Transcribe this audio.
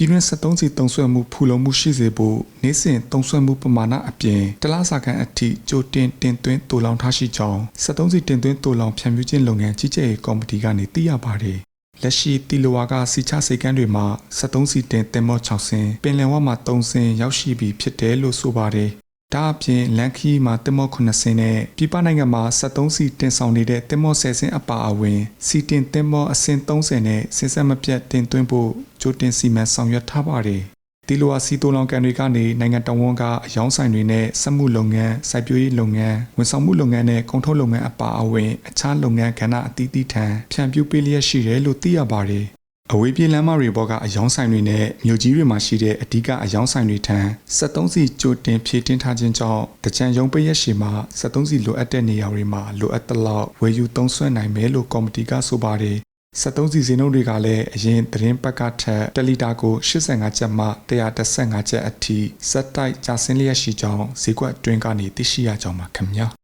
ပြည်တွင်း73စီတုံးဆွဲမှုဖူလုံမှုရှိစေဖို့နေ့စဉ်တုံးဆွဲမှုပမာဏအပြင်တလားစာကန်အထိကြိုတင်တင်သွင်းတူလောင်ထားရှိကြောင်း73စီတင်သွင်းတူလောင်ဖြန့်ဖြူးခြင်းလုပ်ငန်းကြီးကြပ်ရေးကော်မတီကနေသိရပါတယ်လက်ရှိတီလိုဝါကစီချစိတ်ကန်းတွေမှာ73စီတင်တင်မော6ဆင်းပင်လယ်ဝမှာ3ဆင်းရောက်ရှိပြီဖြစ်တယ်လို့ဆိုပါတယ် ဒါအပြင်လန်ခီမှာတင်မော9ဆင်းနဲ့ပြည်ပနိုင်ငံမှာ73စီတင်ဆောင်နေတဲ့တင်မော10ဆင်းအပါအဝင်စီတင်တင်မောအဆင့်30နဲ့စင်ဆက်မပြတ်တင်သွင်းဖို့ကြိုတင်စီမံဆောင်ရွက်ထားပါတယ်ဒီလိုအစီတိုလောင်ကန်တွေကနေနိုင်ငံတော်ဝန်ကအယောင်းဆိုင်တွေနဲ့စက်မှုလုပ်ငန်းစိုက်ပျိုးရေးလုပ်ငန်းဝန်ဆောင်မှုလုပ်ငန်းနဲ့ကုန်ထုတ်လုပ်ငန်းအပါအဝင်အခြားလုပ်ငန်းကဏ္ဍအသီးသီးထံဖြန့်ဖြူးပေးလျက်ရှိတယ်လို့သိရပါတယ် အဝေးပြေးလမ်းမတွေဘောကအယောင်းဆိုင်တွေနဲ့မြို့ကြီးတွေမှာရှိတဲ့အဓိကအယောင်းဆိုင်တွေထံ73စီကြိုတင်ဖြည့်တင်းထားခြင်းကြောင့်တကြံရုံးပေးရရှိမှာ73စီလိုအပ်တဲ့နေရာတွေမှာလိုအပ်သလောက်ဝယ်ယူသုံးစွဲနိုင်မယ်လို့ကော်မတီကဆိုပါတယ်73စီစင်းတို့တွေကလည်းအရင်သတင်းပတ်ကထက်1လီတာကို85ကျပ်မှ115ကျပ်အထိစက်တိုက်ကျဆင်းလျက်ရှိကြောင်းဈေးကွက်အတွင်းကနေသိရှိရကြောင်းပါခင်ဗျာ